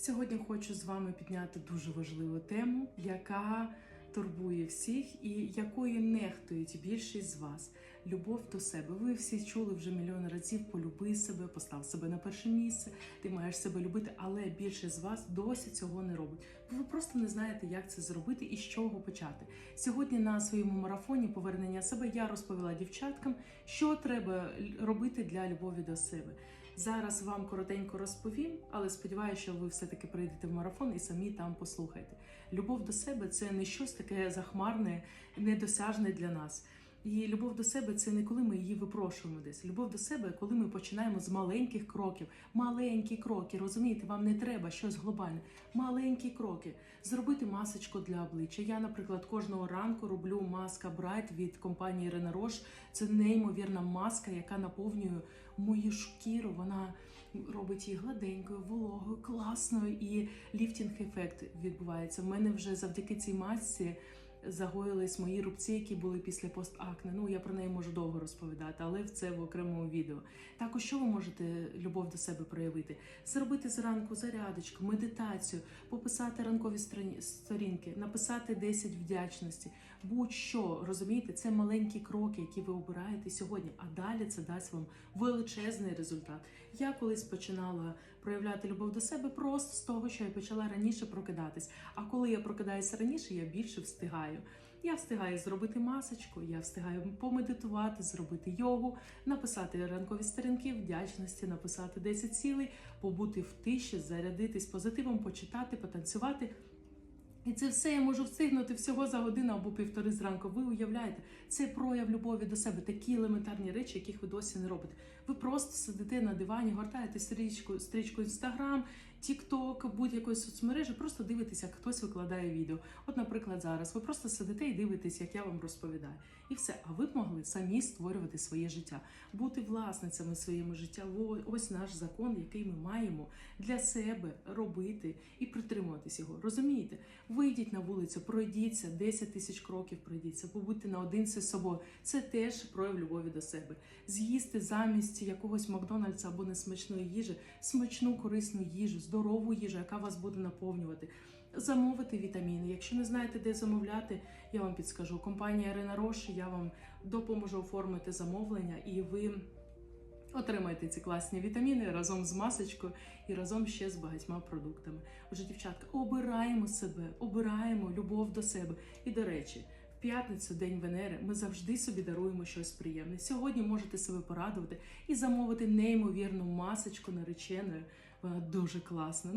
Сьогодні хочу з вами підняти дуже важливу тему, яка турбує всіх і якою нехтують більшість з вас. Любов до себе. Ви всі чули вже мільйон разів полюби себе, постав себе на перше місце. Ти маєш себе любити, але більшість з вас досі цього не робить. Ви просто не знаєте, як це зробити і з чого почати. Сьогодні на своєму марафоні повернення себе я розповіла дівчаткам, що треба робити для любові до себе. Зараз вам коротенько розповім, але сподіваюся, що ви все-таки прийдете в марафон і самі там послухайте. Любов до себе це не щось таке захмарне, недосяжне для нас. І любов до себе це не коли ми її випрошуємо десь. Любов до себе, коли ми починаємо з маленьких кроків. Маленькі кроки, розумієте, вам не треба щось глобальне. Маленькі кроки. Зробити масочку для обличчя. Я, наприклад, кожного ранку роблю маска Bright від компанії Rene Roche. Це неймовірна маска, яка наповнює мою шкіру. Вона робить її гладенькою, вологою, класною і ліфтінг-ефект відбувається. В мене вже завдяки цій масці загоїлись мої рубці, які були після постакне. Ну я про неї можу довго розповідати, але це в окремому відео. Також що ви можете любов до себе проявити? Зробити зранку зарядочку, медитацію, пописати ранкові сторінки, написати 10 вдячності. Будь-що розумієте, це маленькі кроки, які ви обираєте сьогодні. А далі це дасть вам величезний результат. Я колись починала проявляти любов до себе просто з того, що я почала раніше прокидатись. А коли я прокидаюся раніше, я більше встигаю. Я встигаю зробити масочку, я встигаю помедитувати, зробити йогу, написати ранкові сторінки вдячності, написати 10 цілей, побути в тиші, зарядитись позитивом, почитати, потанцювати. І це все я можу встигнути всього за годину або півтори зранку. Ви уявляєте, це прояв любові до себе, такі елементарні речі, яких ви досі не робите. Ви просто сидите на дивані, гортаєте стрічку, стрічку Інстаграм, Тікток, будь-якої соцмережі, просто дивитесь, як хтось викладає відео. От, наприклад, зараз ви просто сидите і дивитесь, як я вам розповідаю. І все. А ви б могли самі створювати своє життя, бути власницями своєму життя. Ось наш закон, який ми маємо для себе робити і притримуватись його. Розумієте? Вийдіть на вулицю, пройдіться 10 тисяч кроків, пройдіться, побудьте наодинці з собою. Це теж прояв любові до себе. З'їсти замість якогось Макдональдса або несмачної їжі, смачну корисну їжу, здорову їжу, яка вас буде наповнювати. Замовити вітаміни. Якщо не знаєте, де замовляти, я вам підскажу. Компанія Рена Рош, я вам допоможу оформити замовлення, і ви отримаєте ці класні вітаміни разом з масочкою і разом ще з багатьма продуктами. Отже, дівчатка, обираємо себе, обираємо любов до себе. І до речі. П'ятницю, день Венери, ми завжди собі даруємо щось приємне. Сьогодні можете себе порадувати і замовити неймовірну масочку нареченою. Вона дуже класна.